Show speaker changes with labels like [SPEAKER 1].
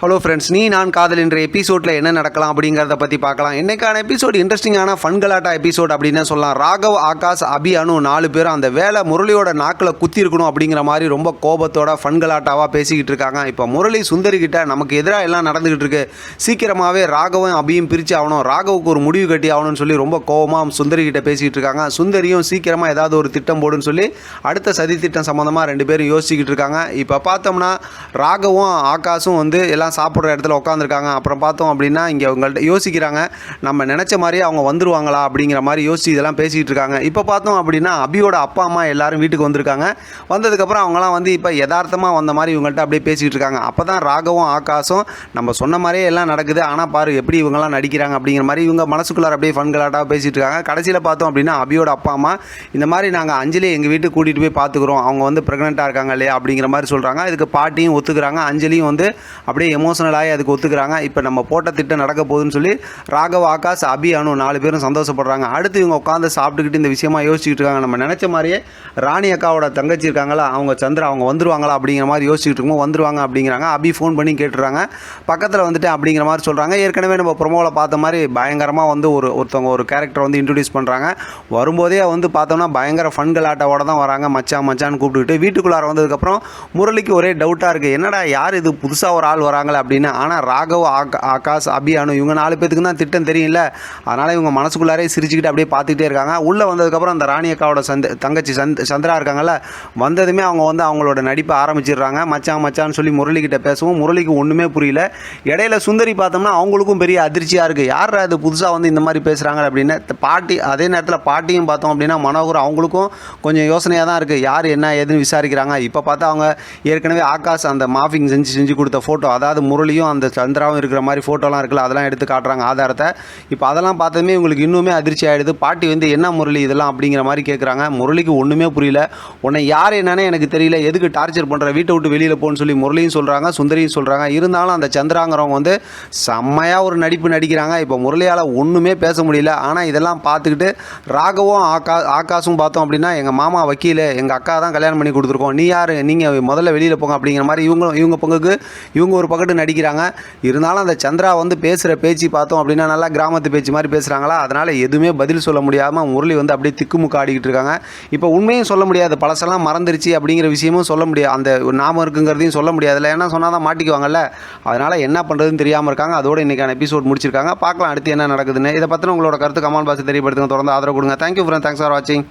[SPEAKER 1] Hello friends நீ நான் காதல் என்ற எபிசோடில் என்ன நடக்கலாம் அப்படிங்கிறத பற்றி பார்க்கலாம். இன்றைக்கான எபிசோடு இன்ட்ரெஸ்டிங்கான ஃபன் கலாட்டா எபிசோட் அப்படின்னு சொல்லலாம். ராகவ் ஆகாஷ் அபி அனு நாலு பேரும் அந்த வேலை முரளியோட நாக்கில் குத்தி இருக்கணும் அப்படிங்கிற மாதிரி ரொம்ப கோபத்தோட ஃபன் கலாட்டாவாக பேசிக்கிட்டு இருக்காங்க. இப்போ முரளி சுந்தரி கிட்ட நமக்கு எதிராக எல்லாம் நடந்துக்கிட்டு இருக்கு. சீக்கிரமாகவே ராகவும் அபியும் பிரித்து ஆகணும். ராகவுக்கு ஒரு முடிவு கட்டி ஆகணும்னு சொல்லி ரொம்ப கோபமாக சுந்தரிக்கிட்ட பேசிக்கிட்டு இருக்காங்க. சுந்தரியும் சீக்கிரமாக ஏதாவது ஒரு திட்டம் போடுன்னு சொல்லி அடுத்த சதி திட்டம் சம்மந்தமாக ரெண்டு பேரும் யோசிச்சுக்கிட்டு இருக்காங்க. இப்போ பார்த்தோம்னா ராகவும் ஆகாஷும் வந்து எல்லாம் சாப்பிட்ற இடத்துல உட்காந்துருக்காங்க அப்புறம் பார்த்தோம் அப்படின்னா இங்கே அவங்கள்ட்ட யோசிக்கிறாங்க. நம்ம நினச்ச மாதிரியே அவங்க வந்துருவாங்களா அப்படிங்கிற மாதிரி யோசிச்சு இதெல்லாம் பேசிகிட்டு இருக்காங்க. இப்போ பார்த்தோம் அப்படின்னா அபியோட அப்பா அம்மா எல்லாரும் வீட்டுக்கு வந்திருக்காங்க. வந்ததுக்கப்புறம் அவங்களாம் வந்து இப்போ யதார்த்தமாக வந்த மாதிரி இவங்கள்ட்ட அப்படியே பேசிகிட்டு இருக்காங்க. அப்போ தான் ராகவும் ஆகாஷும் நம்ம சொன்ன மாதிரியே எல்லாம் நடக்குது. ஆனால் பாரு எப்படி இவங்கெல்லாம் நடிக்கிறாங்க அப்படிங்கிற மாதிரி இவங்க மனசுக்குள்ளார அப்படியே ஃபன் கலாட்டாக பேசிகிட்டு இருக்காங்க. கடைசியில் பார்த்தோம் அப்படின்னா அபியோட அப்பா அம்மா இந்த மாதிரி நாங்கள் அஞ்சலி எங்கள் வீட்டுக்கு கூட்டிகிட்டு போய் பார்த்துக்குறோம் அவங்க வந்து ப்ரெக்னெண்ட்டாக இருக்காங்க இல்லையா அப்படிங்கிற மாதிரி சொல்கிறாங்க இதுக்கு பாட்டியும் ஒத்துக்கிறாங்க. அஞ்சலியும் வந்து அப்படியே எமோஷனலாகி அதுக்கு ஒத்துக்கிறாங்க. இப்போ நம்ம போட்ட திட்டம் நடக்க போகுதுன்னு சொல்லி ராகவ் ஆகாஷ் அபி அனு நாலு பேரும் சந்தோஷப்படுறாங்க. அடுத்து இவங்க உட்காந்து சாப்பிட்டுக்கிட்டு இந்த விஷயமா யோசிச்சுட்டு இருக்காங்க. நம்ம நினச்ச மாதிரியே ராணி அக்காவோட தங்கச்சி இருக்காங்களா? அவங்க சந்திரா அவங்க வந்துருவாங்களா அப்படிங்கிற மாதிரி யோசிச்சுட்டு இருக்கோம் வந்துருவாங்க அப்படிங்கிறாங்க. அபி ஃபோன் பண்ணி கேட்டுறாங்க. பக்கத்தில் வந்துட்டு அப்படிங்கிற மாதிரி சொல்கிறாங்க ஏற்கனவே நம்ம ப்ரொமோவில் பார்த்த மாதிரி பயங்கரமாக வந்து ஒரு ஒருத்தவங்க ஒரு கேரக்டர் வந்து இன்ட்ரடியூஸ் பண்ணுறாங்க வரும்போதே வந்து பார்த்தோம்னா பயங்கர ஃபன் கலாட்டாவோட தான் வராங்க. மச்சான் மச்சான்னு கூப்பிட்டுக்கிட்டு வீட்டுக்குள்ளார வந்ததுக்கப்புறம் முரளிக்கு ஒரே டவுட்டாக இருக்குது என்னடா யார் இது? புதுசாக ஒரு ஆள் வராங்க. வராங்களே அப்படின்னு. ஆனால் ராகவ் ஆகா ஆகாஷ் அபி அனு இவங்க நாலு பேத்துக்கு தான் திட்டம் தெரியல அதனால் இவங்க மனசுக்குள்ளாரே சிரிச்சுக்கிட்டு அப்படியே பார்த்துக்கிட்டே இருக்காங்க. உள்ளே வந்ததுக்கப்புறம் அந்த ராணி அக்காவோட சந்த தங்கச்சி சந்த் சந்திரா இருக்காங்கல்ல வந்ததுமே அவங்க வந்து அவங்களோட நடிப்பை ஆரம்பிச்சிடுறாங்க. மச்சான் மச்சான்னு சொல்லி முரளிக்கிட்ட பேசவும். முரளிக்கு ஒன்றுமே புரியல. இடையில சுந்தரி பார்த்தோம்னா அவங்களுக்கும் பெரிய அதிர்ச்சியாக இருக்குது யார் அது புதுசாக வந்து இந்த மாதிரி பேசுகிறாங்க அப்படின்னு. பாட்டி அதே நேரத்தில் பாட்டியும் பார்த்தோம் அப்படின்னா மனோகர் அவங்களுக்கும் கொஞ்சம் யோசனையாக தான் இருக்குது யார் என்ன ஏதுன்னு விசாரிக்கிறாங்க. இப்போ பார்த்தா அவங்க ஏற்கனவே ஆகாஷ் அந்த மாஃபிங் செஞ்சு செஞ்சு கொடுத்த ஃபோட்டோ அதாவது முரளியும் அந்த சந்திராவும் இருக்கிற மாதிரி ஃபோட்டோலாம் இருக்குல்ல அதெல்லாம் எடுத்து காட்டுறாங்க ஆதாரத்தை. இப்போ அதெல்லாம் பார்த்ததுமே இவங்களுக்கு இன்னுமே அதிர்ச்சி ஆகிடுது பாட்டி வந்து என்ன முரளி இதெல்லாம் அப்படிங்கிற மாதிரி கேட்குறாங்க முரளிக்கு ஒன்றுமே புரியல. உன்னை யார் என்னன்னே எனக்கு தெரியல. எதுக்கு டார்ச்சர் பண்ணுற வீட்டை விட்டு வெளியில் போகணும்னு சொல்லி முரளியும் சொல்கிறாங்க சுந்தரியும் சொல்கிறாங்க இருந்தாலும் அந்த சந்திராங்கிறவங்க வந்து செம்மையாக ஒரு நடிப்பு நடிக்கிறாங்க. இப்போ முரளியால் ஒன்றுமே பேச முடியல. ஆனால் இதெல்லாம் பார்த்துக்கிட்டு ராகவும் ஆகா ஆகாஷும் பார்த்தோம் அப்படின்னா எங்கள் மாமா வக்கீல் எங்கள் அக்கா தான் கல்யாணம் பண்ணி கொடுத்துருக்கோம். நீ யார்? நீங்கள் முதல்ல வெளியில் போங்க அப்படிங்கிற மாதிரி இவங்க இவங்க பங்குக்கு இவங்க ஒரு பக்கத்து நடிக்கிறாங்க. இருந்தாலும் அந்த சந்திரா வந்து பேசுகிற பேச்சு பார்த்தோம் அப்படின்னா நல்லா கிராமத்து பேச்சு மாதிரி பேசுகிறாங்களா அதனால் எதுவுமே பதில் சொல்ல முடியாமல் முரளி வந்து அப்படியே திக்குமுக்க ஆடிக்கிட்டு இருக்காங்க. இப்போ உண்மையும் சொல்ல முடியாது. பழசெல்லாம் மறந்துருச்சு அப்படிங்கிற விஷயமும் சொல்ல முடியாது. அந்த ஒரு இருக்குங்கிறதையும் சொல்ல முடியாதுல்ல ஏன்னா சொன்னால் தான் மாட்டிக்குவாங்கல்ல? அதனால் என்ன பண்ணுறதுன்னு தெரியாமல் இருக்காங்க. அதோட இன்றைக்கான எபிசோட் முடிச்சிருக்காங்க. பார்க்கலாம் அடுத்து என்ன நடக்குதுன்னு. இதை பற்றின உங்களோட கருத்து கமெண்ட் பாக்ஸ் தெரியப்படுத்துங்க. தொடர்ந்து ஆதரவு கொடுங்க. தேங்க்யூ ஃப்ரெண்ட் தேங்க்ஸ் ஃபார் வாட்சிங்